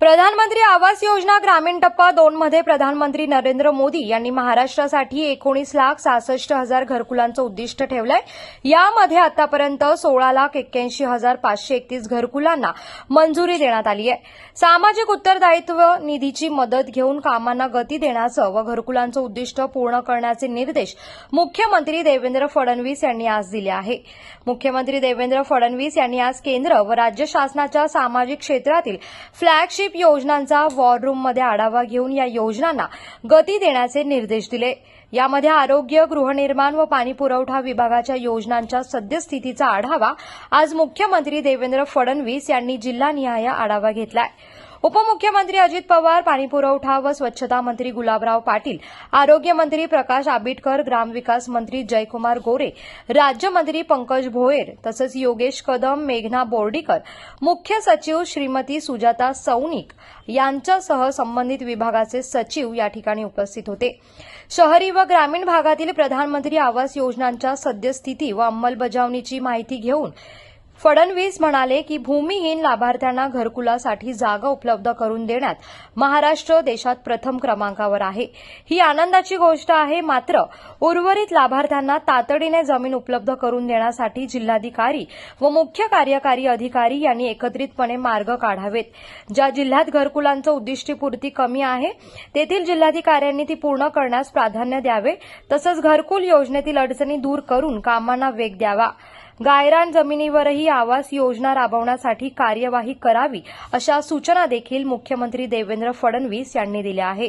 प्रधानमंत्री आवास योजना ग्रामीण टप्पा दोन मध्ये प्रधानमंत्री नरेंद्र मोदी यांनी महाराष्ट्रासाठी एकोणीस लाख सहासष्ट हजार घरकुलांचं उद्दिष्ट ठेवलंय. यामध्ये आतापर्यंत सोळा लाख एक्क्याऐंशी हजार पाचशे एकतीस घरकुलांना मंजुरी देण्यात आली आहे. सामाजिक उत्तरदायित्व निधीची मदत घेऊन कामांना गती देण्याचं व घरकुलांचं उद्दिष्ट पूर्ण करण्याचे निर्देश मुख्यमंत्री देवेंद्र फडणवीस यांनी आज दिले आहे. मुख्यमंत्री देवेंद्र फडणवीस यांनी आज केंद्र व राज्य शासनाच्या सामाजिक क्षेत्रातील फ्लॅगशिप योजनांचा वॉर रूममध्ये आढावा घेऊन या योजनांना गती देण्याचे निर्देश दिले. यामध्ये आरोग्य गृहनिर्माण व पाणी पुरवठा विभागाच्या योजनांच्या सद्यस्थितीचा आढावा आज मुख्यमंत्री देवेंद्र फडणवीस यांनी जिल्हानिहाय आढावा घेतलाय. उपमुख्यमंत्री अजित पवार पाणीपुरवठा व स्वच्छता मंत्री गुलाबराव पाटील आरोग्यमंत्री प्रकाश आंबेडकर ग्रामविकास मंत्री जयकुमार गोरे राज्यमंत्री पंकज भोयर तसंच योगेश कदम मेघना बोर्डीकर मुख्य सचिव श्रीमती सुजाता सौनिक यांच्यासह संबंधित विभागाचे सचिव या ठिकाणी उपस्थित होते. शहरी व ग्रामीण भागातील प्रधानमंत्री आवास योजनांच्या सद्यस्थिती व अंमलबजावणीची माहिती घेऊन फडणवीस म्हणाले की भूमिहीन लाभार्थ्यांना घरकुलासाठी जागा उपलब्ध करून देण्यात महाराष्ट्र देशात प्रथम क्रमांकावर आहे. ही आनंदाची गोष्ट आहे मात्र उर्वरित लाभार्थ्यांना तातडीने जमीन उपलब्ध करून देण्यासाठी जिल्हाधिकारी व मुख्य कार्यकारी अधिकारी यांनी एकत्रितपणे मार्ग काढावेत. ज्या जिल्ह्यात घरकुलांचं उद्दिष्टपूर्ती कमी आहे तेथील जिल्हाधिकाऱ्यांनी ती पूर्ण करण्यास प्राधान्य द्यावे. तसंच घरकुल योजनेतील अडचणी दूर करून कामांना वेग द्यावा. गायरान जमिनीवरही आवास योजना राबवण्यासाठी कार्यवाही करावी अशा सूचना देखील मुख्यमंत्री देवेंद्र फडणवीस यांनी दिल्या आहे.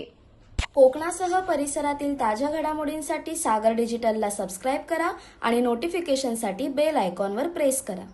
कोकणासह परिसरातील ताज्या घडामोडींसाठी सागर डिजिटलला सबस्क्राईब करा आणि नोटिफिकेशनसाठी बेल आयकॉनवर प्रेस करा.